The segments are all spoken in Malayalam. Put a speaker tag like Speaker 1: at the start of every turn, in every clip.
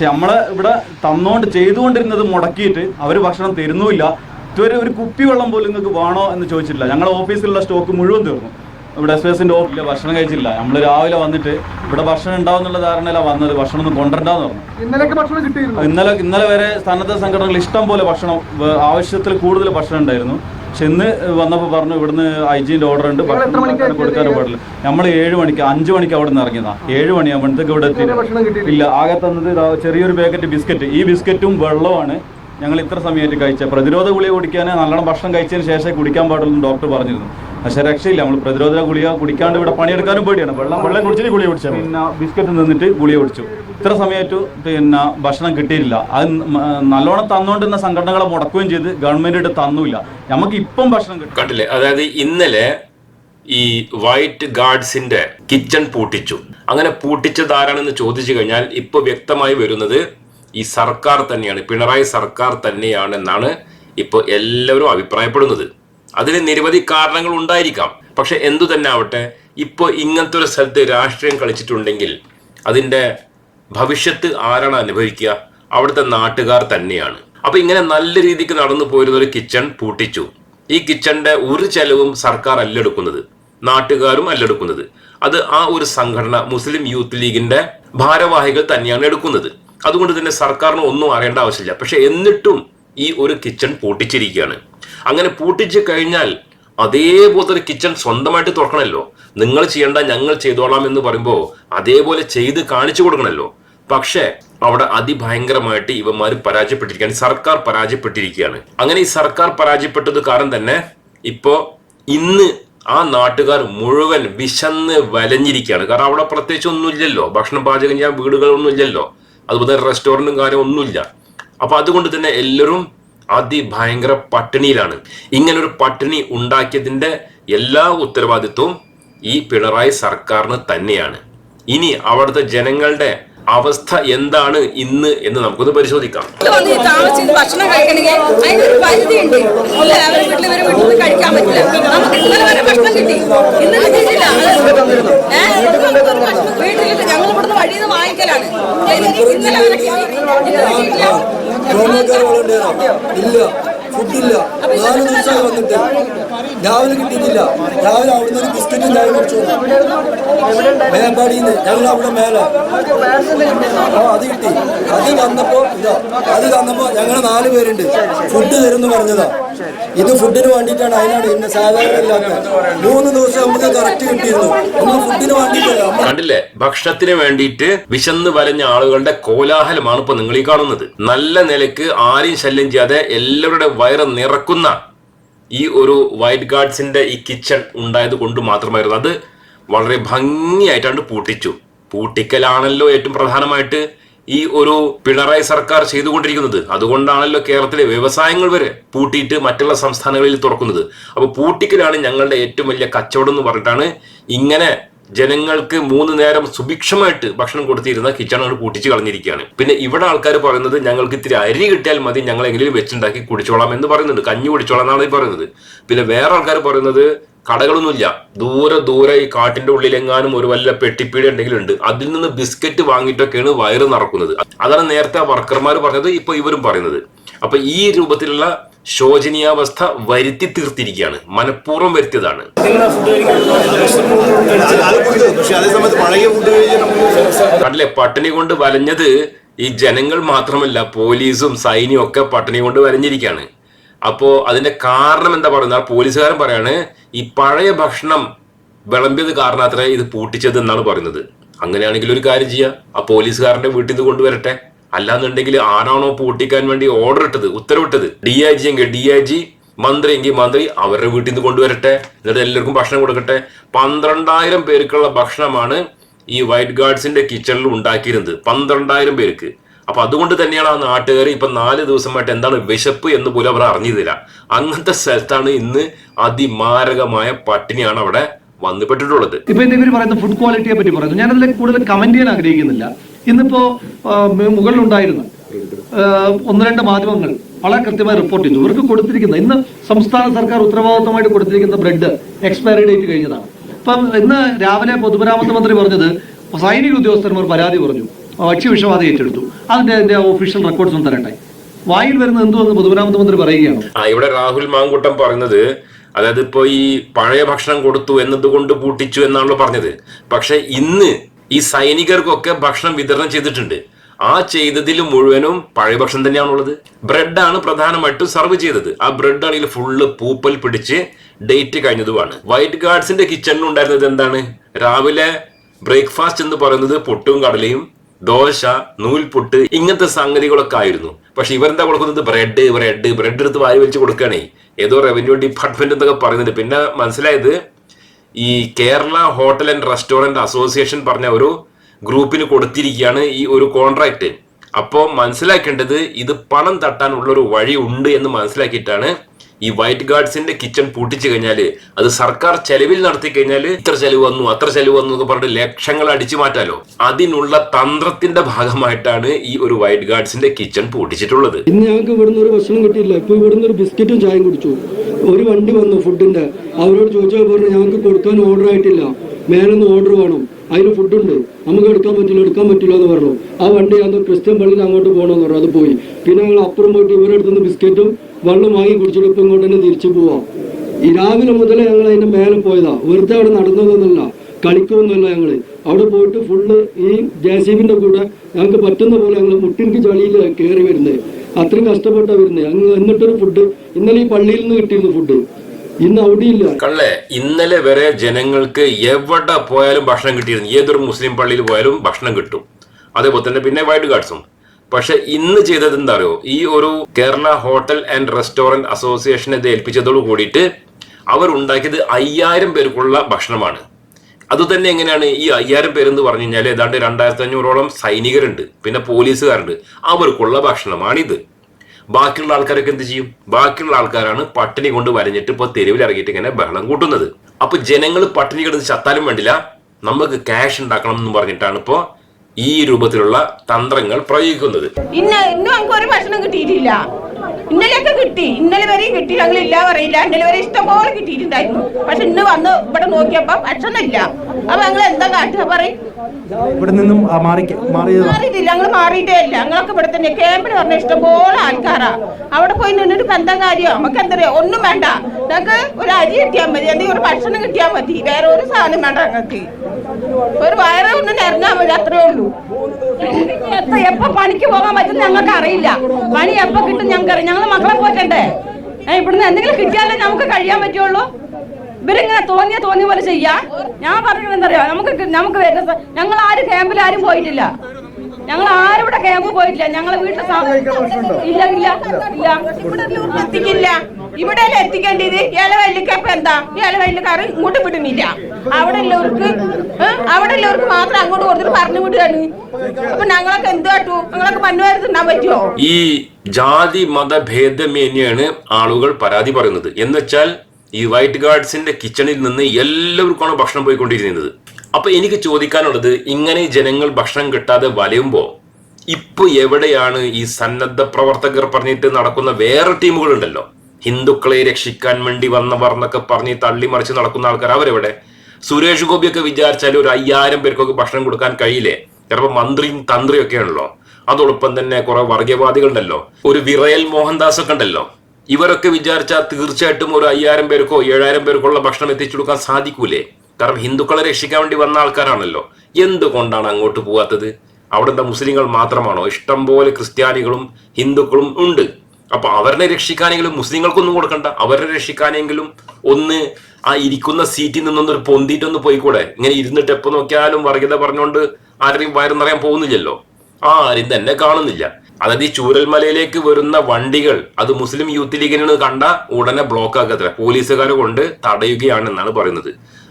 Speaker 1: പക്ഷെ നമ്മളെ ഇവിടെ തന്നോണ്ട് ചെയ്തുകൊണ്ടിരുന്നത് മുടക്കിയിട്ട് അവർ ഭക്ഷണം തരുന്നുമില്ല. ഇതുവരെ ഒരു കുപ്പി വെള്ളം പോലും നിങ്ങൾക്ക് വേണോ എന്ന് ചോദിച്ചിട്ടില്ല. ഞങ്ങളുടെ ഓഫീസിലുള്ള സ്റ്റോക്ക് മുഴുവൻ തീർന്നു. ഇവിടെ എസ് എസിന്റെ ഓഫീസിൽ ഭക്ഷണം കഴിച്ചില്ല. നമ്മൾ രാവിലെ വന്നിട്ട് ഇവിടെ ഭക്ഷണം ഉണ്ടാവും എന്നുള്ള ധാരണയിലാണ് വന്നത്. ഭക്ഷണം ഒന്നും കൊണ്ടുവരണ്ടെന്ന് പറഞ്ഞു.
Speaker 2: ഇന്നലേക്ക് ഭക്ഷണം കിട്ടിയിരുന്നു.
Speaker 1: ഇന്നലെ ഇന്നലെ വരെ സന്നദ്ധ സംഘടനകൾ ഇഷ്ടം പോലെ ഭക്ഷണം ആവശ്യത്തിൽ കൂടുതൽ ഭക്ഷണം ഉണ്ടായിരുന്നു. ഇന്ന് വന്നപ്പോൾ പറഞ്ഞു ഇവിടുന്ന് ഐ ജിന്റെ ഓർഡർ ഉണ്ട് ഭക്ഷണം കൊടുക്കാനും പാടില്ല. നമ്മൾ ഏഴ് മണിക്ക് അഞ്ച് മണിക്ക് അവിടെ നിന്ന് ഇറങ്ങിയതാ. ഏഴ് മണിയാകുമ്പോഴത്തേക്ക് ഇവിടെ എത്തി ഇല്ല ആകെ തന്നത് ചെറിയൊരു പാക്കറ്റ് ബിസ്ക്കറ്റ്. ഈ ബിസ്ക്കറ്റും വെള്ളമാണ് ഞങ്ങൾ ഇത്ര സമയമായിട്ട് കഴിച്ചത്. പ്രതിരോധ ഗുളിക കുടിക്കാൻ നല്ലോണം ഭക്ഷണം കഴിച്ചതിന് ശേഷം കുടിക്കാൻ പാടുള്ളൂ ഡോക്ടർ പറഞ്ഞിരുന്നു. പക്ഷേ രക്ഷയില്ല. നമ്മൾ പ്രതിരോധ ഗുളിക കുടിക്കാണ്ട് ഇവിടെ പണിയെടുക്കാനും പേടിയാണ്. വെള്ളം
Speaker 3: വെള്ളം കുടിച്ചിട്ട് ഗുളിക കുടിച്ചു
Speaker 1: പിന്നെ ബിസ്ക്കറ്റ് നിന്നിട്ട് ഗുളിക കുടിച്ചു. ഇത്ര സമയത്ത് പിന്നെ ഭക്ഷണം കിട്ടിയില്ല അത് നല്ലോണം തന്നുകൊണ്ടിരുന്ന സംഘടനകളെ മുടക്കുകയും ചെയ്ത് ഗവൺമെന്റ് തന്നൂല്ല നമുക്ക് ഇപ്പം ഭക്ഷണം കിട്ടും.
Speaker 4: കണ്ടില്ലേ? അതായത് ഇന്നലെ ഈ വൈറ്റ് ഗാർഡ്സിന്റെ കിച്ചൺ പൂട്ടിച്ചു. അങ്ങനെ പൂട്ടിച്ചത് ആരാണെന്ന് ചോദിച്ചു കഴിഞ്ഞാൽ ഇപ്പൊ വ്യക്തമായി വരുന്നത് ഈ സർക്കാർ തന്നെയാണ്. പിണറായി സർക്കാർ തന്നെയാണെന്നാണ് ഇപ്പൊ എല്ലാവരും അഭിപ്രായപ്പെടുന്നത്. അതിന് നിരവധി കാരണങ്ങൾ ഉണ്ടായിരിക്കാം. പക്ഷെ എന്തു തന്നെ ആവട്ടെ ഇപ്പോൾ ഇങ്ങനത്തെ ഒരു സ്ഥലത്ത് രാഷ്ട്രീയം കളിച്ചിട്ടുണ്ടെങ്കിൽ അതിന്റെ ഭവിഷ്യത്ത് ആരാണ് അനുഭവിക്കുക? അവിടുത്തെ നാട്ടുകാർ തന്നെയാണ്. അപ്പൊ ഇങ്ങനെ നല്ല രീതിക്ക് നടന്നു പോയിരുന്ന ഒരു കിച്ചൺ പൂട്ടിച്ചു. ഈ കിച്ചന്റെ ഒരു ചെലവും സർക്കാർ അല്ലെടുക്കുന്നത് നാട്ടുകാരും അല്ലെടുക്കുന്നത് അത് ആ ഒരു സംഘടന മുസ്ലിം യൂത്ത് ലീഗിന്റെ ഭാരവാഹികൾ തന്നെയാണ് എടുക്കുന്നത്. അതുകൊണ്ട് തന്നെ സർക്കാരിന് ഒന്നും അറിയേണ്ട ആവശ്യമില്ല. പക്ഷെ എന്നിട്ടും ഈ ഒരു കിച്ചൺ പൂട്ടിച്ചിരിക്കുകയാണ്. അങ്ങനെ പൂട്ടിച്ച് കഴിഞ്ഞാൽ അതേപോലത്തെ ഒരു കിച്ചൺ സ്വന്തമായിട്ട് തുറക്കണമല്ലോ നിങ്ങൾ ചെയ്യേണ്ട ഞങ്ങൾ ചെയ്തോളാം എന്ന് പറയുമ്പോൾ അതേപോലെ ചെയ്ത് കാണിച്ചു കൊടുക്കണമല്ലോ പക്ഷേ അവിടെ അതിഭയങ്കരമായിട്ട് ഇവന്മാർ പരാജയപ്പെട്ടിരിക്കുകയാണ്. സർക്കാർ പരാജയപ്പെട്ടിരിക്കുകയാണ്. അങ്ങനെ ഈ സർക്കാർ പരാജയപ്പെട്ടത് കാരണം തന്നെ ഇപ്പോൾ ഇന്ന് ആ നാട്ടുകാർ മുഴുവൻ വിശന്ന് വലഞ്ഞിരിക്കുകയാണ്. കാരണം അവിടെ പ്രത്യേകിച്ച് ഒന്നുമില്ലല്ലോ. ഭക്ഷണം പാചകം ചെയ്യാൻ വീടുകളൊന്നും ഇല്ലല്ലോ അതുപോലെ റെസ്റ്റോറന്റും കാര്യം ഒന്നുമില്ല. അപ്പൊ അതുകൊണ്ട് തന്നെ എല്ലാവരും അതിഭയങ്കര പട്ടിണിയിലാണ്. ഇങ്ങനൊരു പട്ടിണി ഉണ്ടാക്കിയതിന്റെ എല്ലാ ഉത്തരവാദിത്വവും ഈ പിണറായി സർക്കാരിന് തന്നെയാണ്. ഇനി അവിടുത്തെ ജനങ്ങളുടെ അവസ്ഥ എന്താണ് ഇന്ന് എന്ന് നമുക്കൊന്ന് പരിശോധിക്കാം.
Speaker 5: താമസിച്ച് ഭക്ഷണം കഴിക്കണമെങ്കിൽ അതിനൊരു പരിധിയുണ്ട് ഇല്ല അവരെ വീട്ടിൽ വരെ വീട്ടിൽ കഴിക്കാൻ പറ്റില്ല. നമുക്ക് ഇന്നലെ വരെ ഭക്ഷണം കിട്ടി. ഇന്ന് കിട്ടിയിട്ടില്ല ഏഹ് വീട്ടിലില്ല. ഞങ്ങൾ ഇവിടുന്ന് വഴിയിൽ നിന്ന് വാങ്ങിക്കലാണ്. ഇന്നലെ വരെ കിട്ടി. ഇന്ന് കിട്ടിയിട്ടില്ല
Speaker 6: ഇല്ല. ഫുഡില്ല നാല് ദിവസമായി വന്നിട്ട്. രാവിലെ കിട്ടിയിട്ടില്ല. രാവിലെ അവിടെ നിന്ന് ബിസ്ക്കറ്റും ചായ കുടിച്ചു മേപ്പാടിയിൽ നിന്ന് ഞങ്ങൾ അവിടെ മേലെ. ആ അത് കിട്ടി. അത് വന്നപ്പോ ഇതാ അത് വന്നപ്പോ ഞങ്ങൾ നാല് പേരുണ്ട്. ഫുഡ് തരുന്നു പറഞ്ഞതാ. ഇത് ഫുഡിന് വേണ്ടിയിട്ടാണ് അതിനാണ് ഇന്ന് സാധാരണ മൂന്ന് ദിവസം നമുക്ക് കറക്റ്റ് കിട്ടിയിരുന്നു. നമ്മൾ ഫുഡിന് വേണ്ടിയിട്ടല്ല
Speaker 4: കണ്ടില്ലേ? ഭക്ഷണത്തിന് വേണ്ടിയിട്ട് വിശന്ന് വലഞ്ഞ ആളുകളുടെ കോലാഹലമാണ് ഇപ്പൊ നിങ്ങൾ ഈ കാണുന്നത്. നല്ല നിലയ്ക്ക് ആരെയും ശല്യം ചെയ്യാതെ എല്ലാവരുടെ വയറ് നിറക്കുന്ന ഈ ഒരു വൈറ്റ് ഗാർഡ്സിന്റെ ഈ കിച്ചൺ ഉണ്ടായത് കൊണ്ട് മാത്രമായിരുന്നു. അത് വളരെ ഭംഗിയായിട്ടാണ് പൂട്ടിച്ചു. പൂട്ടിക്കലാണല്ലോ ഏറ്റവും പ്രധാനമായിട്ട്. ഈ ഒരു പിണറായി സർക്കാർ ചെയ്തുകൊണ്ടിരിക്കുന്നത്. അതുകൊണ്ടാണല്ലോ കേരളത്തിലെ വ്യവസായങ്ങൾ വരെ പൂട്ടിയിട്ട് മറ്റുള്ള സംസ്ഥാനങ്ങളിൽ തുറക്കുന്നത്. അപ്പോൾ പൂട്ടിക്കലാണ് ഞങ്ങളുടെ ഏറ്റവും വലിയ കച്ചവടം എന്ന് പറഞ്ഞിട്ടാണ് ഇങ്ങനെ ജനങ്ങൾക്ക് മൂന്ന് നേരം സുഭിക്ഷമായിട്ട് ഭക്ഷണം കൊടുത്തിരുന്ന കിച്ചണുകൾ പൂട്ടിച്ച് കളഞ്ഞിരിക്കുകയാണ്. പിന്നെ ഇവിടെ ആൾക്കാർ പറയുന്നത് ഞങ്ങൾക്ക് ഇത്തിരി അരി കിട്ടിയാൽ മതി ഞങ്ങൾ എങ്ങനെയും വെച്ചുണ്ടാക്കി കുടിച്ചോളാം എന്ന് പറയുന്നുണ്ട്. കഞ്ഞി കുടിച്ചോളാം എന്നാണ് പറയുന്നത്. പിന്നെ വേറെ ആൾക്കാർ പറയുന്നത് കടകളൊന്നുമില്ല. ദൂരെ ദൂരെ ഈ കാട്ടിന്റെ ഉള്ളിലെങ്ങാനും ഒരു വല്ല പെട്ടിപ്പീടി ഉണ്ടെങ്കിലും ഉണ്ട്. അതിൽ നിന്ന് ബിസ്ക്കറ്റ് വാങ്ങിയിട്ടൊക്കെയാണ് വയറ് നടക്കുന്നത്. അതാണ് നേരത്തെ ആ വർക്കർമാർ പറഞ്ഞത് ഇപ്പൊ ഇവരും പറയുന്നത്. അപ്പൊ ഈ രൂപത്തിലുള്ള ശോചനീയാവസ്ഥ വരുത്തി തീർത്തിരിക്കുകയാണ്. മനഃപൂർവം വരുത്തിയതാണ്. കണ്ടില്ലേ? പട്ടിണി കൊണ്ട് വലഞ്ഞത് ഈ ജനങ്ങൾ മാത്രമല്ല പോലീസും സൈന്യവും ഒക്കെ പട്ടിണി കൊണ്ട് വലഞ്ഞിരിക്കുകയാണ്. അപ്പോ അതിന്റെ കാരണം എന്താ പറയുന്നത്? പോലീസുകാരൻ പറയാണ് ഈ പഴയ ഭക്ഷണം വിളമ്പിയത് കാരണം അത്ര ഇത് പൂട്ടിച്ചത് എന്നാണ് പറയുന്നത്. അങ്ങനെയാണെങ്കിൽ ഒരു കാര്യം ചെയ്യാം. ആ പോലീസുകാരന്റെ വീട്ടിൽ നിന്ന് കൊണ്ടുവരട്ടെ. അല്ലാന്നുണ്ടെങ്കിൽ ആരാണോ പൂട്ടിക്കാൻ വേണ്ടി ഓർഡർ ഇട്ടത് ഉത്തരവിട്ടത്? ഡി ഐ ജി എങ്കിൽ ഡി ഐ ജി മന്ത്രി എങ്കിൽ മന്ത്രി അവരുടെ വീട്ടിൽ നിന്ന് കൊണ്ടുവരട്ടെ. എന്നിട്ട് എല്ലാവർക്കും ഭക്ഷണം കൊടുക്കട്ടെ. പന്ത്രണ്ടായിരം പേർക്കുള്ള ഭക്ഷണമാണ് ഈ വൈറ്റ് ഗാർഡ്സിന്റെ കിച്ചണിൽ ഉണ്ടാക്കിയിരുന്നത്. പന്ത്രണ്ടായിരം പേർക്ക്. അപ്പൊ അതുകൊണ്ട് തന്നെയാണ് ആ നാട്ടുകാർ ഇപ്പൊ നാല് ദിവസമായിട്ട് എന്താണ് വിശപ്പ് എന്ന് പോലും അവർ അറിഞ്ഞിരുന്നില്ല. അങ്ങനത്തെ സ്ഥലത്താണ് ഇന്ന് അതിമാരകമായ പട്ടിണിയാണ് അവിടെ വന്നുപെട്ടിട്ടുള്ളത്.
Speaker 2: ഇപ്പൊ എന്തെങ്കിലും പറയുന്നത് പറയുന്ന ഫുഡ് ക്വാളിറ്റിയെ പറ്റി പറയുന്നു. ഞാൻ അതിലേക്ക് കൂടുതൽ കമന്റ് ചെയ്യാൻ ആഗ്രഹിക്കുന്നില്ല. ഇന്നിപ്പോ മുകളിലുണ്ടായിരുന്ന ഒന്ന് രണ്ട് മാധ്യമങ്ങൾ വളരെ കൃത്യമായി റിപ്പോർട്ട് ചെയ്തു. ഇവർക്ക് കൊടുത്തിരിക്കുന്ന ഇന്ന് സംസ്ഥാന സർക്കാർ ഉത്തരവാദിത്തമായിട്ട് കൊടുത്തിരിക്കുന്ന ബ്രെഡ് എക്സ്പയറി ഡേറ്റ് കഴിഞ്ഞതാണ്. അപ്പം ഇന്ന് രാവിലെ പൊതുമരാമത്ത് മന്ത്രി പറഞ്ഞത് സൈനിക ഉദ്യോഗസ്ഥന്മാർ പരാതി പറഞ്ഞു. ഭക്ഷ്യവിഷബാധ ഏറ്റെടുത്തു. അതിന്റെ അതിന്റെ ഒഫീഷ്യൽ റെക്കോർഡ്സ് ഒന്ന് തരട്ടെ. വായിൽ വരുന്ന എന്തോ എന്ന് പൊതുമരാമത്ത് മന്ത്രി പറയുകയാണ്.
Speaker 4: ഇവിടെ രാഹുൽ മാങ്കൂട്ടം പറയുന്നത് അതായത് ഇപ്പോ ഈ പഴയ ഭക്ഷണം കൊടുത്തു എന്നതുകൊണ്ട് പൂട്ടിച്ചു എന്നാണല്ലോ പറഞ്ഞത്. പക്ഷെ ഇന്ന് ഈ സൈനികർക്കൊക്കെ ഭക്ഷണം വിതരണം ചെയ്തിട്ടുണ്ട്. ആ ചെയ്തതിൽ മുഴുവനും പഴയ ഭക്ഷണം തന്നെയാണുള്ളത്. ബ്രെഡാണ് പ്രധാനമായിട്ടും സെർവ് ചെയ്തത്. ആ ബ്രെഡ് ആണെങ്കിൽ ഫുള്ള് പൂപ്പൽ പിടിച്ച് ഡേറ്റ് കഴിഞ്ഞതുമാണ്. വൈറ്റ് ഗാർഡ്സിന്റെ കിച്ചണിൽ ഉണ്ടായിരുന്നത് എന്താണ്? രാവിലെ ബ്രേക്ക്ഫാസ്റ്റ് എന്ന് പറയുന്നത് പൊട്ടും കടലയും ദോശ നൂൽപുട്ട് ഇങ്ങനത്തെ സംഗതികളൊക്കെ ആയിരുന്നു. പക്ഷെ ഇവരെന്താ കൊടുക്കുന്നത് ബ്രെഡ് ബ്രെഡ് ബ്രെഡ് എടുത്ത് വാരി വലിച്ച് കൊടുക്കുകയാണേ. ഏതോ റവന്യൂ ഡിപ്പാർട്ട്മെന്റ് എന്നൊക്കെ പറയുന്നുണ്ട്. പിന്നെ മനസ്സിലായത് ഈ Kerala hotel and restaurant association പറഞ്ഞ ഒരു ഗ്രൂപ്പിന് കൊടുത്തിരിക്കുകയാണ് ഈ ഒരു കോൺട്രാക്ട് അപ്പോൾ മനസ്സിലാക്കേണ്ടത് ഇത് പണം തട്ടാനുള്ള ഒരു വഴി ഉണ്ട് എന്ന് മനസ്സിലാക്കിയിട്ടാണ് ഈ വൈറ്റ് ഗാർഡ്സിന്റെ കിച്ചൺ പൂട്ടിച്ചു കഴിഞ്ഞാൽ അത് സർക്കാർ ചെലവിൽ നടത്തി കഴിഞ്ഞാൽ ഇത്ര ചെലവ് വന്നു അത്ര ചെലവ് വന്നു എന്ന് പറഞ്ഞിട്ട് ലക്ഷങ്ങൾ അടിച്ചു മാറ്റാലോ? അതിനുള്ള തന്ത്രത്തിന്റെ ഭാഗമായിട്ടാണ് ഈ ഒരു വൈറ്റ് ഗാർഡ്സിന്റെ കിച്ചൺ പൂട്ടിച്ചിട്ടുള്ളത്.
Speaker 6: ഇന്ന് ഞങ്ങൾക്ക് ഇവിടുന്ന് ഒരു ഭക്ഷണം കിട്ടിയില്ല. ഇപ്പൊ ഇവിടുന്ന് ഒരു ബിസ്ക്കറ്റും ചായയും കുടിച്ചു. ഒരു വണ്ടി വന്നു ഫുഡിന്റെ അവരോട് ചോദിച്ചാൽ പറഞ്ഞു ഞങ്ങൾക്ക് കൊടുക്കാൻ ഓർഡർ ആയിട്ടില്ല. മേലൊന്ന് ഓർഡർ വേണം. അതിന് ഫുഡുണ്ട്. നമുക്ക് എടുക്കാൻ പറ്റില്ല എടുക്കാൻ പറ്റില്ല എന്ന് പറഞ്ഞു. ആ വണ്ടി അന്ന് ക്രിസ്ത്യൻ പള്ളിയിൽ അങ്ങോട്ട് പോകണമെന്ന് പറഞ്ഞു. അത് പോയി. പിന്നെ ഞങ്ങൾ അപ്പുറം പോയിട്ട് ഇവരുടെ അടുത്തുനിന്ന് ബിസ്ക്കറ്റും വെള്ളം വാങ്ങി കുടിച്ചിട്ട് ഇപ്പം ഇങ്ങോട്ട് തന്നെ തിരിച്ചു പോവാം. ഈ രാവിലെ മുതലേ ഞങ്ങൾ അതിന്റെ മേലെ പോയതാ. വെറുതെ അവിടെ നടന്നതൊന്നുമല്ല കളിക്കുമെന്നല്ല ഞങ്ങൾ അവിടെ പോയിട്ട് ഫുള്ള് ഈ ജെ കൂടെ ഞങ്ങൾക്ക് പറ്റുന്ന പോലെ ഞങ്ങൾ മുട്ടിന്റെ ചളിയിൽ കയറി വരുന്നത് അത്രയും കഷ്ടപ്പെട്ടാ വരുന്നത് എന്നിട്ടൊരു ഫുഡ് ഇന്നലെ ഈ പള്ളിയിൽ നിന്ന് കിട്ടിയിരുന്നു ഫുഡ് ഇന്ന് അവിടെയില്ല.
Speaker 4: കള്ളെ. ഇന്നലെ വരെ ജനങ്ങൾക്ക് എവിടെ പോയാലും ഭക്ഷണം കിട്ടിയിരുന്നു. ഏതൊരു മുസ്ലിം പള്ളിയിൽ പോയാലും ഭക്ഷണം കിട്ടും. അതേപോലെ തന്നെ പിന്നെ വൈറ്റ് ഗാർഡ്സും. പക്ഷെ ഇന്ന് ചെയ്തത് എന്താ അറിയോ ഈ ഒരു കേരള ഹോട്ടൽ ആൻഡ് റെസ്റ്റോറന്റ് അസോസിയേഷനെ ഏൽപ്പിച്ചതോട് കൂടിയിട്ട് അവർ ഉണ്ടാക്കിയത് അയ്യായിരം പേർക്കുള്ള ഭക്ഷണമാണ്. അതുതന്നെ എങ്ങനെയാണ്? ഈ അയ്യായിരം പേരെന്ന് പറഞ്ഞു കഴിഞ്ഞാൽ ഏതാണ്ട് രണ്ടായിരത്തി അഞ്ഞൂറോളം സൈനികരുണ്ട്. പിന്നെ പോലീസുകാരുണ്ട്. അവർക്കുള്ള ഭക്ഷണമാണിത്. ബാക്കിയുള്ള ആൾക്കാരൊക്കെ എന്ത് ചെയ്യും? ബാക്കിയുള്ള ആൾക്കാരാണ് പട്ടിണി കൊണ്ട് വരഞ്ഞിട്ട് ഇപ്പോൾ തെരുവിൽ ഇറങ്ങിയിട്ട് ഇങ്ങനെ ബഹളം കൂട്ടുന്നത്. അപ്പോൾ ജനങ്ങൾ പട്ടിണി കിടന്ന് ചത്താലും വേണ്ടില്ല. നമുക്ക് ക്യാഷ് ഉണ്ടാക്കണം എന്ന് പറഞ്ഞിട്ടാണ് ഇപ്പോ ഈ രൂപത്തിലുള്ള തന്ത്രങ്ങൾ പ്രയോഗിക്കുന്നത്.
Speaker 5: ഒരു ഭക്ഷണം കിട്ടിയിട്ടില്ല. ഇന്നലെയൊക്കെ കിട്ടി. ഇന്നലെ വരെയും കിട്ടി ഞങ്ങൾ ഇല്ല പറയില്ല. ഇന്നലെ വരെ ഇഷ്ടം പോലെ കിട്ടിയിട്ടുണ്ടായിരുന്നു. പക്ഷെ ഇന്ന് വന്ന് ഇവിടെ നോക്കിയപ്പോ ഭക്ഷണം ഇല്ല അപ്പൊ ഞങ്ങൾ എന്താ കാട്ടുക? പറയും.
Speaker 7: ഇവിടെ നിന്നും മാറി
Speaker 5: മാറിയിട്ടില്ല. ഞങ്ങൾ മാറിയിട്ടേ ഇല്ല. ഞങ്ങളൊക്കെ ഇവിടെ തന്നെ ക്യാമ്പിൽ പറഞ്ഞ ഇഷ്ടംപോലെ ആൾക്കാരാ. അവിടെ പോയി നിന്നിട്ട് എന്താ കാര്യം? നമുക്ക് എന്താ ഒന്നും വേണ്ട. ഞങ്ങൾക്ക് ഒരു അരി കിട്ടിയാൽ മതി. എന്തെങ്കിലും ഒരു ഭക്ഷണം കിട്ടിയാൽ മതി. വേറെ ഒരു സാധനം വേണ്ട ഞങ്ങൾക്ക് ഒരു വയറ് ഒന്ന് നിറഞ്ഞാൽ മതി അത്രേ ഉള്ളൂ. എപ്പ പണിക്ക് പോകാൻ പറ്റും ഞങ്ങൾക്ക് അറിയില്ല. പണി എപ്പോ കിട്ടും ഞങ്ങൾക്ക് അറിയാം ഞങ്ങൾ മക്കളെ പോറ്റണ്ടേ? ഇവിടുന്ന് എന്തെങ്കിലും കിട്ടിയാലേ നമുക്ക് കഴിയാൻ പറ്റുള്ളൂ. ഇവരിങ്ങനെ തോന്നിയ തോന്നിയ പോലെ ചെയ്യാ. ഞാൻ പറഞ്ഞത് എന്തറിയാ നമുക്ക് നമുക്ക് വരുന്ന ഞങ്ങൾ ആരും ക്യാമ്പിൽ ആരും പോയിട്ടില്ല. ഞങ്ങൾ ആരും ഇവിടെ ക്യാമ്പ് പോയിട്ടില്ല. ഞങ്ങളെ വീട്ടിൽ ഇല്ല ഇല്ല ഇല്ല. എത്തിക്കില്ല. ഇവിടെ എത്തിക്കേണ്ടത് ഇലവല്ലിക്കപ്പ എന്താ? ഏലവല്ലിക്കാർ ഇങ്ങോട്ട് വിടുന്നില്ല. അവിടെ ഉള്ളവർക്ക് അവിടെ ഉള്ളവർക്ക് മാത്രം അങ്ങോട്ട് കൊടുത്തിട്ട് പറഞ്ഞു വിടുകയാണ്. അപ്പൊ ഞങ്ങളൊക്കെ എന്ത് കാട്ടു ഞങ്ങളൊക്കെ മണ്ണുവാരി തിന്നാൻ പറ്റുമോ
Speaker 4: ഈ ജാതി മത ഭേദമേന്യാണ് ആളുകൾ പരാതി പറയുന്നത്. എന്നുവെച്ചാൽ ഈ വൈറ്റ് ഗാർഡ്സിന്റെ കിച്ചണിൽ നിന്ന് എല്ലാവർക്കുമാണ് ഭക്ഷണം പോയിക്കൊണ്ടിരിക്കുന്നത് അപ്പൊ എനിക്ക് ചോദിക്കാനുള്ളത് ഇങ്ങനെ ജനങ്ങൾ ഭക്ഷണം കിട്ടാതെ വലയുമ്പോ ഇപ്പൊ എവിടെയാണ് ഈ സന്നദ്ധ പ്രവർത്തകർ പറഞ്ഞിട്ട് നടക്കുന്ന വേറെ ടീമുകൾ ഉണ്ടല്ലോ ഹിന്ദുക്കളെ രക്ഷിക്കാൻ വേണ്ടി വന്നവർ എന്നൊക്കെ പറഞ്ഞ് തള്ളിമറിച്ച് നടക്കുന്ന ആൾക്കാർ അവരെവിടെ? സുരേഷ് ഗോപിയൊക്കെ വിചാരിച്ചാൽ ഒരു അയ്യായിരം പേർക്കൊക്കെ ഭക്ഷണം കൊടുക്കാൻ കഴിയില്ലേ? ചിലപ്പോൾ മന്ത്രിയും തന്ത്രിയൊക്കെ ആണല്ലോ അതോടൊപ്പം തന്നെ കുറെ വർഗീയവാദികളുണ്ടല്ലോ ഒരു വിറയൽ മോഹൻദാസ് ഒക്കെ ഉണ്ടല്ലോ. ഇവരൊക്കെ വിചാരിച്ചാൽ തീർച്ചയായിട്ടും ഒരു അയ്യായിരം പേർക്കോ ഏഴായിരം പേർക്കുള്ള ഭക്ഷണം എത്തിച്ചു കൊടുക്കാൻ സാധിക്കൂലേ? കാരണം ഹിന്ദുക്കളെ രക്ഷിക്കാൻ വേണ്ടി വന്ന ആൾക്കാരാണല്ലോ. എന്തുകൊണ്ടാണ് അങ്ങോട്ട് പോകാത്തത്? അവിടുത്തെ മുസ്ലിങ്ങൾ മാത്രമാണോ? ഇഷ്ടം പോലെ ക്രിസ്ത്യാനികളും ഹിന്ദുക്കളും ഉണ്ട്. അപ്പൊ അവരെ രക്ഷിക്കാനെങ്കിലും മുസ്ലിങ്ങൾക്കൊന്നും കൊടുക്കണ്ട. അവരെ രക്ഷിക്കാനെങ്കിലും ഒന്ന് ആ ഇരിക്കുന്ന സീറ്റിൽ നിന്നൊന്നൊരു പൊന്തിയിട്ടൊന്ന് പോയിക്കൂടെ? ഇങ്ങനെ ഇരുന്നിട്ട് എപ്പോ നോക്കിയാലും വർഗീയത പറഞ്ഞുകൊണ്ട് ആരെയും വയറു നിറയാൻ പോകുന്നില്ലല്ലോ. ആരും തന്നെ കാണുന്നില്ല. അതായത് ഈ ചൂരൽമലയിലേക്ക് വരുന്ന വണ്ടികൾ അത് മുസ്ലിം യൂത്ത് ലീഗിനെ കണ്ട ഉടനെ ബ്ലോക്ക് ആക്കത്തില്ല പോലീസുകാരെ കൊണ്ട് തടയുകയാണ് എന്നാണ് പറയുന്നത്.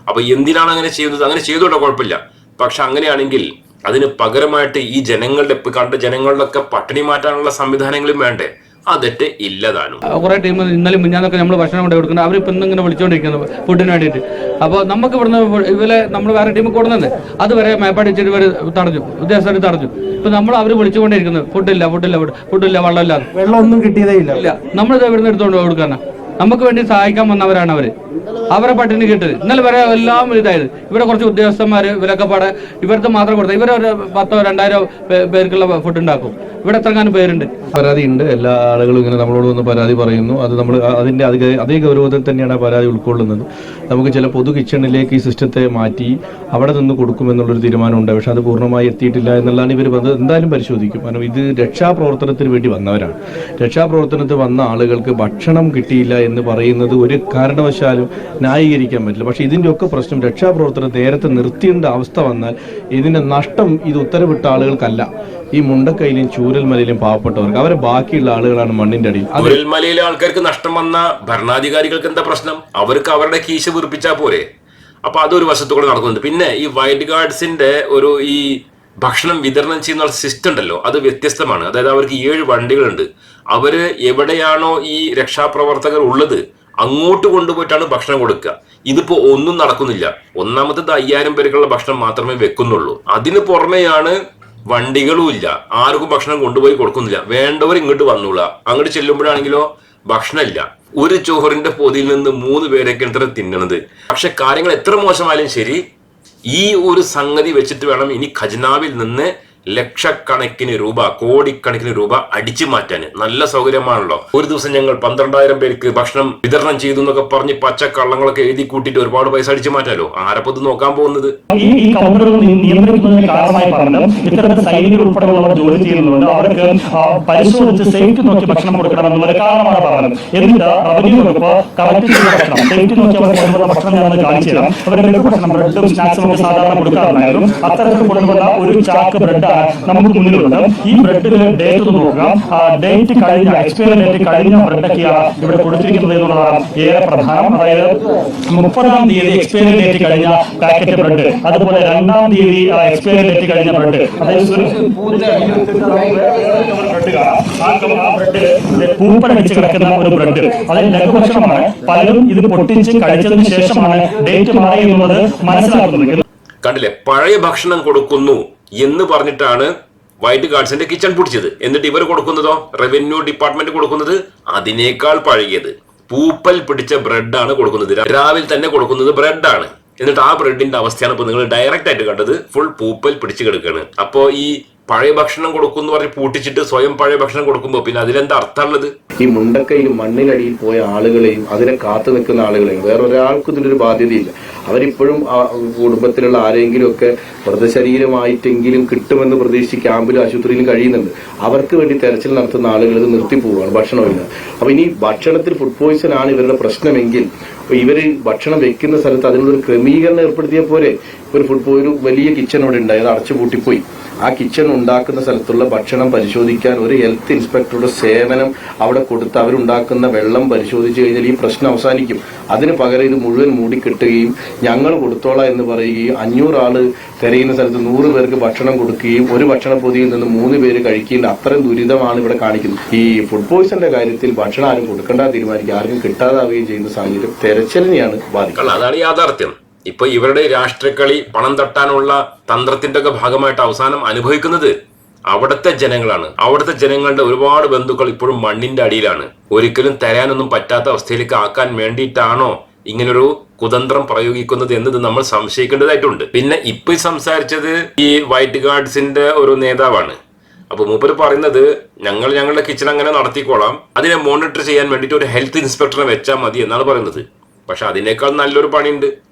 Speaker 4: അപ്പൊ എന്തിനാണ് അങ്ങനെ ചെയ്യുന്നത്? അങ്ങനെ ചെയ്തോട്ടെ കുഴപ്പമില്ല. പക്ഷെ അങ്ങനെയാണെങ്കിൽ അതിന് പകരമായിട്ട് ഈ ജനങ്ങളുടെ കണ്ട ഒക്കെ പട്ടിണി മാറ്റാനുള്ള സംവിധാനങ്ങളും വേണ്ടേ? അതൊക്കെ ഇല്ലതാനും
Speaker 8: കുറെ ടീം ഇന്നലെ മിഞ്ഞാന്നൊക്കെ നമ്മൾ ഭക്ഷണം കൊണ്ട് കൊടുക്കുന്നത് അവരിപ്പോൾ ഇങ്ങനെ വിളിച്ചുകൊണ്ടിരിക്കുന്നു ഫുഡിന് വേണ്ടിയിട്ട്. അപ്പോൾ നമുക്ക് ഇവിടുന്ന് ഇവരെ നമ്മൾ വേറെ ടീം കൊടുക്കുന്നത് അതുവരെ മേപ്പാടിച്ചിട്ട് ഇവർ തടഞ്ഞു. ഉദ്യോഗസ്ഥർ തടഞ്ഞു. ഇപ്പം നമ്മൾ അവർ വിളിച്ചുകൊണ്ടിരിക്കുന്നത് ഫുഡില്ല ഫുഡില്ല ഫുഡില്ല വെള്ളമില്ല
Speaker 7: വെള്ളമൊന്നും കിട്ടിയതേ ഇല്ല.
Speaker 8: ഇല്ല. നമ്മളിത് ഇവിടുന്ന് എടുത്തുകൊണ്ട് കൊടുക്കാനാ. നമുക്ക് വേണ്ടി സഹായിക്കാൻ വന്നവരാണ് അവർ. അവരെ പട്ടിണി കിട്ടത് ഇന്നലെ വരെ എല്ലാം ഇതായത് ഇവിടെ കുറച്ച് ഉദ്യോഗസ്ഥന്മാര് ഇവരൊക്കെ പാടെ ഇവർക്ക് മാത്രം കൊടുത്തത് ഒരു പത്തോ രണ്ടായിരോ പേർക്കുള്ള ഫുഡ് ഉണ്ടാക്കും. ഇവിടെ എത്രങ്ങാനും പേരുണ്ട്.
Speaker 7: പരാതി ഉണ്ട്. എല്ലാ ആളുകളും ഇങ്ങനെ നമ്മളോട് വന്ന് പരാതി പറയുന്നു. അത് നമ്മൾ അതിന്റെ അധിക അതേ ഗൗരവത്തിൽ തന്നെയാണ് ആ പരാതി ഉൾക്കൊള്ളുന്നത്. നമുക്ക് ചില പൊതു കിച്ചണിലേക്ക് ഈ സിസ്റ്റത്തെ മാറ്റി അവിടെ നിന്ന് കൊടുക്കുമെന്നുള്ളൊരു തീരുമാനമുണ്ട്. പക്ഷെ അത് പൂർണമായി എത്തിയിട്ടില്ല എന്നുള്ളതാണ് ഇവർ വന്നത് എന്തായാലും പരിശോധിക്കും. കാരണം ഇത് രക്ഷാപ്രവർത്തനത്തിന് വേണ്ടി വന്നവരാണ്. രക്ഷാപ്രവർത്തനത്തിൽ വന്ന ആളുകൾക്ക് ഭക്ഷണം കിട്ടിയില്ല എന്ന് പറയുന്നത് ഒരു കാരണവശാലും ന്യായീകരിക്കാൻ പറ്റില്ല. പക്ഷേ ഇതിന്റെ ഒക്കെ പ്രശ്നം രക്ഷാപ്രവർത്തനം നേരത്തെ നിർത്തിയേണ്ട അവസ്ഥ വന്നാൽ ഇതിന്റെ നഷ്ടം ഇത് ഉത്തരവിട്ട ആളുകൾക്കല്ല. ഈ മുണ്ടക്കൈയിലും ചൂരൽമലയിലും പാവപ്പെട്ടവർക്ക്. അവരെ ബാക്കിയുള്ള ആളുകളാണ് മണ്ണിന്റെ അടിയിൽ.
Speaker 4: ചൂരൽമലയിലെ ആൾക്കാർക്ക് നഷ്ടം വന്ന ഭരണാധികാരികൾക്ക് എന്താ പ്രശ്നം? അവർക്ക് അവരുടെ കീശ വീർപ്പിച്ചാൽ പോരെ. അപ്പൊ അതൊരു വശത്തുകൂടെ നടക്കുന്നുണ്ട്. പിന്നെ ഈ വൈൽഡ് ഗാർഡ്സിന്റെ ഒരു ഈ ഭക്ഷണം വിതരണം ചെയ്യുന്ന സിസ്റ്റം ഉണ്ടല്ലോ അത് വ്യത്യസ്തമാണ്. അതായത് അവർക്ക് ഏഴ് വണ്ടികളുണ്ട്. അവർ എവിടെയാണോ ഈ രക്ഷാപ്രവർത്തകർ ഉള്ളത് അങ്ങോട്ട് കൊണ്ടുപോയിട്ടാണ് ഭക്ഷണം കൊടുക്കുക. ഇതിപ്പോ ഒന്നും നടക്കുന്നില്ല. ഒന്നാമത്തത് അയ്യായിരം പേർക്കുള്ള ഭക്ഷണം മാത്രമേ വെക്കുന്നുള്ളൂ. അതിന് പുറമെയാണ് വണ്ടികളും ഇല്ല. ആർക്കും ഭക്ഷണം കൊണ്ടുപോയി കൊടുക്കുന്നില്ല. വേണ്ടവർ ഇങ്ങോട്ട് വന്നോളാ അങ്ങോട്ട് ചെല്ലുമ്പോഴാണെങ്കിലോ ഭക്ഷണമില്ല ഒരു ചോറിന്റെ പൊതിയിൽ നിന്ന് മൂന്ന് പേരൊക്കെ തിന്നണത്. പക്ഷെ കാര്യങ്ങൾ എത്ര മോശമായാലും ശരി ഈ ഒരു സംഗതി വെച്ചിട്ട് വേണം ഇനി ഖജനാവിൽ നിന്ന് ലക്ഷക്കണക്കിന് രൂപ കോടിക്കണക്കിന് രൂപ അടിച്ചു മാറ്റാൻ നല്ല സൗകര്യമാണല്ലോ. ഒരു ദിവസം ഞങ്ങൾ പന്ത്രണ്ടായിരം പേർക്ക് ഭക്ഷണം വിതരണം ചെയ്തു എന്നൊക്കെ പറഞ്ഞ് പച്ച കള്ളങ്ങളൊക്കെ എഴുതി കൂട്ടിയിട്ട് ഒരുപാട് പൈസ അടിച്ചു മാറ്റാലോ? ആരപ്പത് നോക്കാൻ പോകുന്നത്?
Speaker 9: നോക്കി ഭക്ഷണം കാരണമാണ് പറഞ്ഞത്. എന്നിട്ട് ഭക്ഷണം ബ്രെഡും സാധാരണ കൊടുക്കാറുണ്ടായിരുന്നു. അത്തരത്തിൽ കൊണ്ടുവന്ന ഒരു ചാക്ക് ബ്രെഡാണ് നമുക്ക് മുന്നിലുണ്ട്. ഈ ബ്രെഡിൽ ഡേറ്റ് നോക്കുക ഡേറ്റ് കഴിഞ്ഞ എക്സ്പയറി ഡേറ്റ് കഴിഞ്ഞ ബ്രെഡൊക്കെയാണ് ഇവിടെ കൊടുത്തിരിക്കുന്നത് എന്നുള്ളതാണ് ഏറെ പ്രധാനം. അതായത് മുപ്പതാം തീയതി എക്സ്പയറി ഡേറ്റ് കഴിഞ്ഞ പാക്കറ്റ് ബ്രെഡ് അതുപോലെ രണ്ടാം തീയതി എക്സ്പയറി ഡേറ്റ് കഴിഞ്ഞ ബ്രെഡ് അതായത് ആ ആ ബ്രെഡ് പൂപ്പടടിച്ച് കിടക്കുന്ന ഒരു ബ്രെഡ് അതായത് ലഘുഭക്ഷണമാണ്. പലരും ഇത് പൊട്ടിച്ച് കഴിച്ചതിന് ശേഷമാണ് ഡേറ്റ് മാറി എന്നുള്ളത് മനസ്സിലാക്കുന്നത്.
Speaker 4: കണ്ടില്ലേ? പഴയ ഭക്ഷണം കൊടുക്കുന്നു. എന്ന് പറഞ്ഞിട്ടാണ് വൈറ്റ് ഗാർഡ്സിന്റെ കിച്ചൺ പിടിച്ചത്. എന്നിട്ട് ഇവർ കൊടുക്കുന്നതോ? റവന്യൂ ഡിപ്പാർട്ട്മെന്റ് കൊടുക്കുന്നത് അതിനേക്കാൾ പഴകിയത്. പൂപ്പൽ പിടിച്ച ബ്രെഡാണ് കൊടുക്കുന്നത്. രാവിലെ തന്നെ കൊടുക്കുന്നത് ബ്രെഡാണ് എന്നിട്ട് ആ ബ്രെഡിന്റെ അവസ്ഥയാണ് ഇപ്പൊ നിങ്ങൾ ഡയറക്റ്റ് ആയിട്ട് കണ്ടത്. ഫുൾ പൂപ്പൽ പിടിച്ചു കിടക്കുകയാണ് അപ്പോ ഈ പഴയ ഭക്ഷണം കൊടുക്കുന്നു പറഞ്ഞ് പൂട്ടിച്ചിട്ട് സ്വയം പഴയ ഭക്ഷണം കൊടുക്കുമ്പോൾ പിന്നെ അതിലെന്താ അർത്ഥമുള്ളത്?
Speaker 7: ഈ മുണ്ടക്കയിൽ മണ്ണിനടിയിൽ പോയ ആളുകളെയും അതിനെ കാത്തു നിൽക്കുന്ന ആളുകളെയും വേറൊരാൾക്കും ഇതിനൊരു ബാധ്യതയില്ല. അവരിപ്പോഴും കുടുംബത്തിലുള്ള ആരെങ്കിലും ഒക്കെ മൃതശരീരമായിട്ടെങ്കിലും കിട്ടുമെന്ന് പ്രതീക്ഷിച്ച് ക്യാമ്പിലും ആശുപത്രിയിലും കഴിയുന്നുണ്ട്. അവർക്ക് വേണ്ടി തെരച്ചിൽ നടത്തുന്ന ആളുകൾ ഇത് നിർത്തിപ്പോവുകയാണ് ഭക്ഷണമില്ല. അപ്പൊ ഇനി ഭക്ഷണത്തിൽ ഫുഡ് പോയിസൺ ആണ് ഇവരുടെ പ്രശ്നമെങ്കിൽ ഇവർ ഭക്ഷണം വെക്കുന്ന സ്ഥലത്ത് അതിനുള്ളൊരു ക്രമീകരണം ഏർപ്പെടുത്തിയ പോലെ ഒരു ഫുഡ് ഒരു വലിയ കിച്ചൺ അവിടെ ഉണ്ടായി. അത് അടച്ചു പൂട്ടിപ്പോയി. ആ കിച്ചൺ ഉണ്ടാക്കുന്ന സ്ഥലത്തുള്ള ഭക്ഷണം പരിശോധിക്കാൻ ഒരു ഹെൽത്ത് ഇൻസ്പെക്ടറുടെ സേവനം അവിടെ കൊടുത്ത് അവരുണ്ടാക്കുന്ന വെള്ളം പരിശോധിച്ചു കഴിഞ്ഞാൽ ഈ പ്രശ്നം അവസാനിക്കും. അതിന് പകരം ഇത് മുഴുവൻ മൂടിക്കെട്ടുകയും ഞങ്ങൾ കൊടുത്തോളാം എന്ന് പറയുകയും അഞ്ഞൂറ് ആൾ തിരയുന്ന സ്ഥലത്ത് നൂറ് പേർക്ക് ഭക്ഷണം കൊടുക്കുകയും ഒരു ഭക്ഷണ പൊതിയിൽ നിന്ന് മൂന്ന് പേര് കഴിക്കേണ്ട അത്രയും ദുരിതമാണ് ഇവിടെ കാണിക്കുന്നത്. ഈ ഫുഡ് പോയിസന്റെ കാര്യത്തിൽ ഭക്ഷണം ആരും കൊടുക്കേണ്ട തീരുമാനിക്കുക ആർക്കും കിട്ടാതാവുകയും ചെയ്യുന്ന സാഹചര്യം തെരച്ചിലിനെയാണ് ബാധിക്കുന്നത്.
Speaker 4: അതാണ് യാഥാർത്ഥ്യം. ഇപ്പൊ ഇവരുടെ രാഷ്ട്രീയക്കളി പണം തട്ടാനുള്ള തന്ത്രത്തിന്റെ ഒക്കെ ഭാഗമായിട്ട് അവസാനം അനുഭവിക്കുന്നത് അവിടുത്തെ ജനങ്ങളാണ്. അവിടുത്തെ ജനങ്ങളുടെ ഒരുപാട് ബന്ധുക്കൾ ഇപ്പോഴും മണ്ണിന്റെ അടിയിലാണ്. ഒരിക്കലും തരാനൊന്നും പറ്റാത്ത അവസ്ഥയിലേക്ക് ആക്കാൻ വേണ്ടിയിട്ടാണോ ഇങ്ങനൊരു കുതന്ത്രം പ്രയോഗിക്കുന്നത് എന്നത് നമ്മൾ സംശയിക്കേണ്ടതായിട്ടുണ്ട്. പിന്നെ ഇപ്പൊ സംസാരിച്ചത് ഈ വൈറ്റ് ഗാർഡ്സിന്റെ ഒരു നേതാവാണ്. അപ്പൊ മൂപ്പര് പറയുന്നത് ഞങ്ങൾ ഞങ്ങളുടെ കിച്ചൺ അങ്ങനെ നടത്തിക്കോളാം. അതിനെ മോണിറ്റർ ചെയ്യാൻ വേണ്ടിയിട്ട് ഒരു ഹെൽത്ത് ഇൻസ്പെക്ടറെ വെച്ചാൽ മതി എന്നാണ് പറയുന്നത്. പക്ഷെ അതിനേക്കാൾ നല്ലൊരു പണിയുണ്ട്.